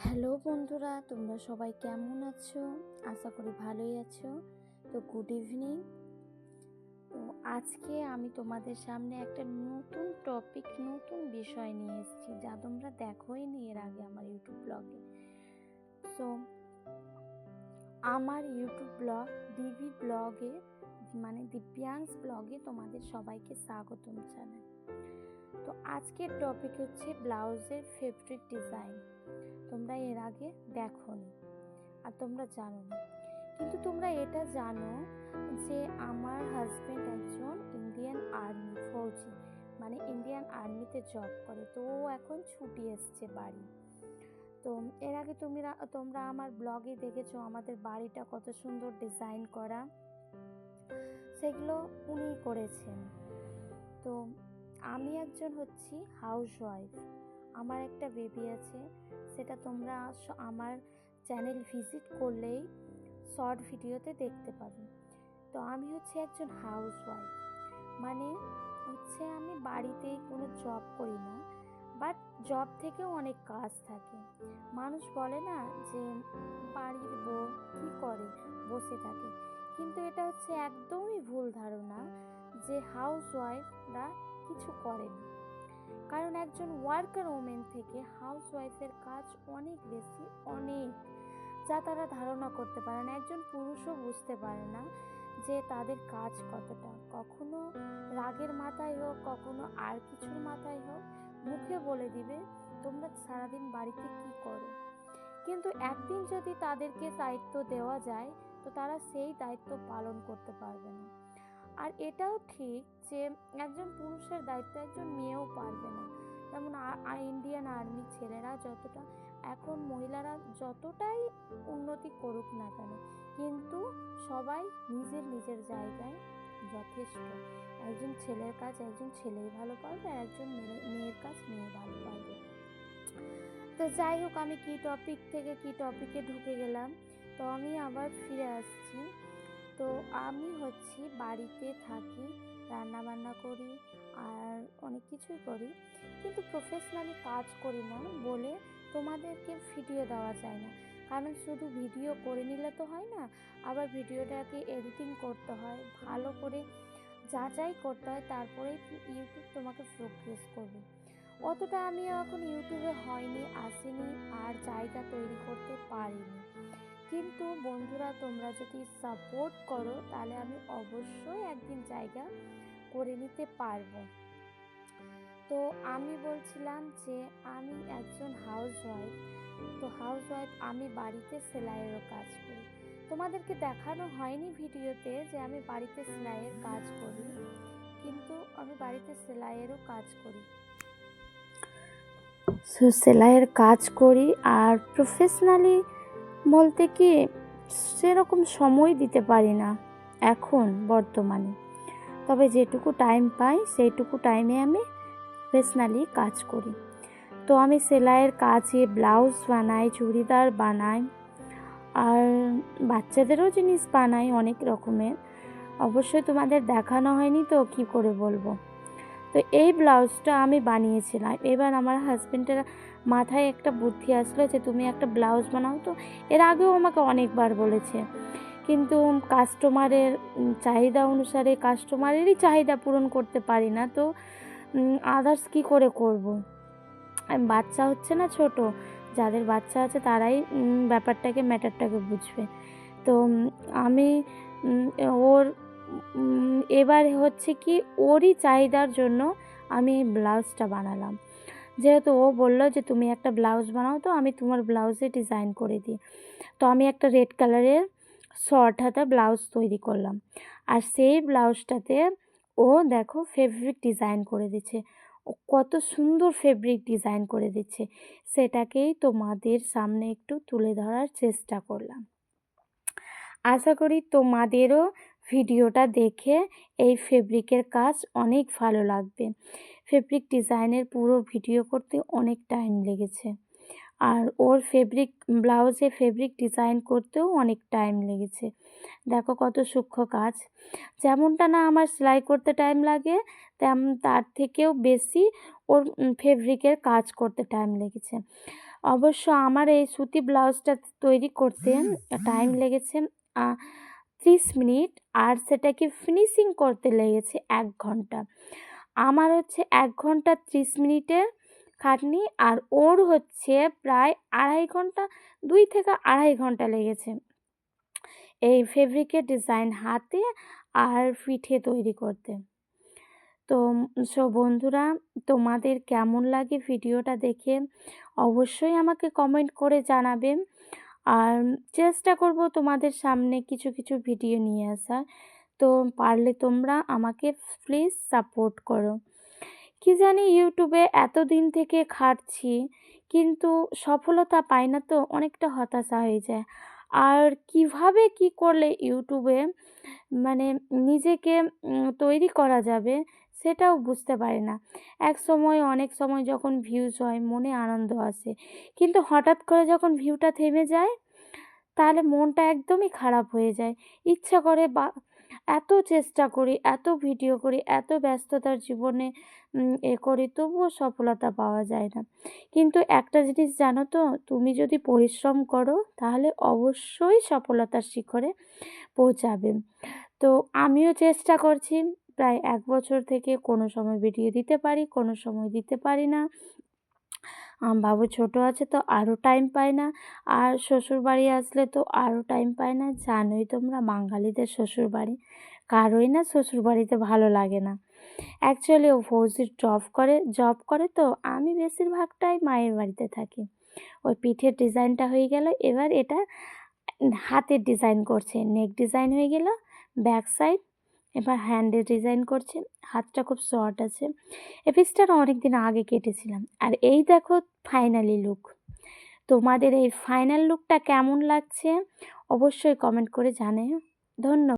Hello বন্ধুরা, তোমরা সবাই কেমন আছো? আশা করি ভালোই আছো। তো গুড ইভিনিং তো আজকে আমি তোমাদের সামনে একটা নতুন টপিক নতুন বিষয় নিয়ে এসেছি যা তোমরা দেখোই নি এর আগে আমার ইউটিউব ব্লগে সো আমার ইউটিউব ব্লগ ডিভি ব্লগে মানে দিব্যাংশ ব্লগে তোমাদের সবাইকে স্বাগতম জানাই। তো আজকের টপিক হচ্ছে ব্লাউজের ফেব্রিক ডিজাইন তোমরা এর আগে দেখো আর তোমরা জানো না কিন্তু তোমরা এটা জানো যে আমার হাজব্যান্ড একজন ইন্ডিয়ান আর্মি ফৌজি মানে ইন্ডিয়ান আর্মিতে জব করে। তো ও এখন ছুটি এসছে বাড়ি। তো এর আগে তুমি তোমরা আমার ব্লগে দেখেছ আমাদের বাড়িটা কত সুন্দর ডিজাইন করা। সেগুলো উনিই করেছেন। তো আমি একজন হচ্ছি হাউস ওয়াইফ আমার একটা বেবি আছে, সেটা তোমরা আমার চ্যানেল ভিজিট করলেই শর্ট ভিডিওতে দেখতে পাবে। তো আমি হচ্ছে একজন হাউস ওয়াইফ মানে হচ্ছে আমি বাড়িতেই কোনো জব করি না বাট জব থেকেও অনেক কাজ থাকে। মানুষ বলে না যে, বাড়ির বউ কী করে? বসে থাকে। এটা হচ্ছে একদমই ভুল ধারণা যে হাউস ওয়াইফরা কিছু করে না। কারণ একজন ওয়ার্কার ওমেন থেকে হাউস ওয়াইফের কাজ অনেক বেশি, অনেক, যা তারা ধারণা করতে পারে না। একজন পুরুষও বুঝতে পারে না যে তাদের কাজ কতটা। কখনো রাগের মাথায় হোক, কখনো আর কিছুর মাথায় হোক, মুখে বলে দিবে, তোমরা সারাদিন বাড়িতে কি করো? কিন্তু একদিন যদি তাদেরকে দায়িত্ব দেওয়া যায় তো তারা সেই দায়িত্ব পালন করতে পারবে না। আর এটাও ঠিক যে একজন পুরুষের দায়িত্ব একজন মেয়েও পারবে না। যেমন ইন্ডিয়ান আর্মি ছেলেরা যতটা, এখন মহিলারা যতটাই উন্নতি করুক না কেন, কিন্তু সবাই নিজের নিজের জায়গায় যথেষ্ট। একজন ছেলের কাজ একজন ছেলেই ভালো পারবে আর একজন মেয়ে- মেয়ের কাজ মেয়ে ভালো পারবে। তো যাই হোক, আমি কি টপিক থেকে কি টপিকে ঢুকে গেলাম? তো আমি আবার ফিরে আসছি। তো আমি হচ্ছি বাড়িতে থাকি রান্না বান্না করি আর অনেক কিছুই করি। কিন্তু প্রফেশনালি কাজ করি না বলে তোমাদেরকে ভিডিও দেওয়া যায় না। কারণ শুধু ভিডিও করে নিলে তো হয় না, আবার ভিডিওটাকে এডিটিং করতে হয়। ভালো করে যাচাই করতে হয়, তারপরেই ইউটিউব তোমাকে প্রোগ্রেস করবে। অতটা আমি এখন ইউটিউবে হয়নি, আসিনি আর জায়গা তৈরি করতে পারিনি। কিন্তু বন্ধুরা, তোমরা যদি সাপোর্ট করো, তাহলে আমি অবশ্যই একদিন জায়গা করে নিতে পারব। তো আমি বলছিলাম যে, আমি একজন হাউস ওয়াইফ তো হাউস ওয়াইফ আমি বাড়িতে সেলাইয়েরও কাজ করি। তোমাদেরকে দেখানো হয়নি ভিডিওতে যে আমি বাড়িতে সেলাইয়ের কাজ করি, কিন্তু আমি বাড়িতে সেলাইয়েরও কাজ করি। সেলাইয়ের কাজ করি আর প্রফেশনালি বলতে কি, সেরকম সময় দিতে পারি না, এখন, বর্তমানে। তবে যেটুকু টাইম পাই, সেইটুকু টাইমে আমি প্রফেশনালি কাজ করি। তো আমি সেলাইয়ের কাজে ব্লাউজ বানাই, চুড়িদার বানাই, আর বাচ্চাদেরও জিনিস বানাই অনেক রকমের। অবশ্যই তোমাদের দেখানো হয়নি তো, কি করে বলব? তো এই ব্লাউজটা আমি বানিয়েছিলাম। এবার আমার হাজব্যান্ডের মাথায় একটা বুদ্ধি আসলো যে, তুমি একটা ব্লাউজ বানাও। তো এর আগেও আমাকে অনেকবার বলেছে। কিন্তু কাস্টমারের চাহিদা অনুসারে কাস্টমারেরই চাহিদা পূরণ করতে পারি না। তো আদার্স কি করে করব। বাচ্চা হচ্ছে না ছোট। যাদের বাচ্চা আছে তারাই ব্যাপারটাকে ম্যাটারটাকে বুঝবে। তো আমি ওর এবার হচ্ছে কি ওরই চাহিদার জন্য আমি এই ব্লাউজটা বানালাম। যেহেতু ও বলল যে, তুমি একটা ব্লাউজ বানাও তো, আমি তোমার ব্লাউজে ডিজাইন করে দিই। তো আমি একটা রেড কালারের শর্ট হাতা ব্লাউজ তৈরি করলাম। আর সেই ব্লাউজটাতে ও দেখো ফেব্রিক ডিজাইন করে দিচ্ছে। কত সুন্দর ফেব্রিক ডিজাইন করে দিচ্ছে। সেটাকেই তোমাদের সামনে একটু তুলে ধরার চেষ্টা করলাম। আশা করি তোমাদেরও ভিডিওটা দেখে এই ফেব্রিকের কাজ অনেক ভালো লাগবে। ফেব্রিক ডিজাইনের পুরো ভিডিও করতে অনেক টাইম লেগেছে। আর ওর ফেব্রিক, ব্লাউজে ফেব্রিক ডিজাইন করতেও অনেক টাইম লেগেছে। দেখো কত সূক্ষ্ম কাজ। যেমনটা না আমার সেলাই করতে টাইম লাগে তেমন তার থেকেও বেশি ওর ফেব্রিকের কাজ করতে টাইম লেগেছে। অবশ্য আমার এই সুতি ব্লাউজটা তৈরি করতে টাইম লেগেছে। ত্রিশ মিনিট আর সেটাকে ফিনিশিং করতে লেগেছে এক ঘণ্টা। আমার হচ্ছে এক ঘণ্টা ত্রিশ মিনিটের খাটনি আর ওর হচ্ছে প্রায় আড়াই ঘণ্টা, দুই থেকে আড়াই ঘণ্টা লেগেছে। এই ফেব্রিকের ডিজাইন হাতে আর পিঠে তৈরি করতে। তো সো বন্ধুরা, তোমাদের কেমন লাগে ভিডিওটা দেখে অবশ্যই আমাকে কমেন্ট করে জানাবে। আর চেষ্টা করব তোমাদের সামনে কিছু কিছু ভিডিও নিয়ে আসার। তো পারলে তোমরা আমাকে প্লিজ সাপোর্ট করো। কি জানি ইউটিউবে এতদিন থেকে খাটছি, কিন্তু সফলতা পাই না তো অনেকটা হতাশা হয়ে যায়। আর কীভাবে কি করলে ইউটিউবে মানে নিজেকে তৈরি করা যাবে সেটাও বুঝতে পারি না। এক সময়, অনেক সময় যখন ভিউজ হয়, মনে আনন্দ আসে। কিন্তু হঠাৎ করে যখন ভিউটা থেমে যায়, তাহলে মনটা একদমই খারাপ হয়ে যায়। ইচ্ছা করে বা, এত চেষ্টা করি, এত ভিডিও করি, এত ব্যস্ততার জীবনে এ করি, তবুও সফলতা পাওয়া যায় না। কিন্তু একটা জিনিস জানো তো, তুমি যদি পরিশ্রম করো, তাহলে অবশ্যই সফলতার শিখরে পৌঁছাবে। তো আমিও চেষ্টা করছি প্রায় এক বছর থেকে কোনো সময় ভিডিও দিতে পারি, কোনো সময় দিতে পারি না। বাবু ছোট আছে তো আরও টাইম পায় না। আর শ্বশুরবাড়ি আসলে তো আরও টাইম পায় না। জানোই তোমরা বাঙালিদের শ্বশুরবাড়ি। কারোই না শ্বশুরবাড়িতে ভালো লাগে না। অ্যাকচুয়ালি ও ফৌজির জব করে জব করে তো আমি বেশিরভাগটাই মায়ের বাড়িতে থাকি। ওই পিঠের ডিজাইনটা হয়ে গেল, এবার এটা হাতের ডিজাইন করছে। নেক ডিজাইন হয়ে গেল ব্যাক সাইড এবার হ্যান্ডের ডিজাইন করছে, হাতটা খুব শর্ট আছে। এ পিসটা অনেক দিন আগে কেটেছিলাম। আর এই দেখো ফাইনালি লুক তোমাদের এই ফাইনাল লুকটা কেমন লাগছে? অবশ্যই কমেন্ট করে জানে ধন্যবাদ।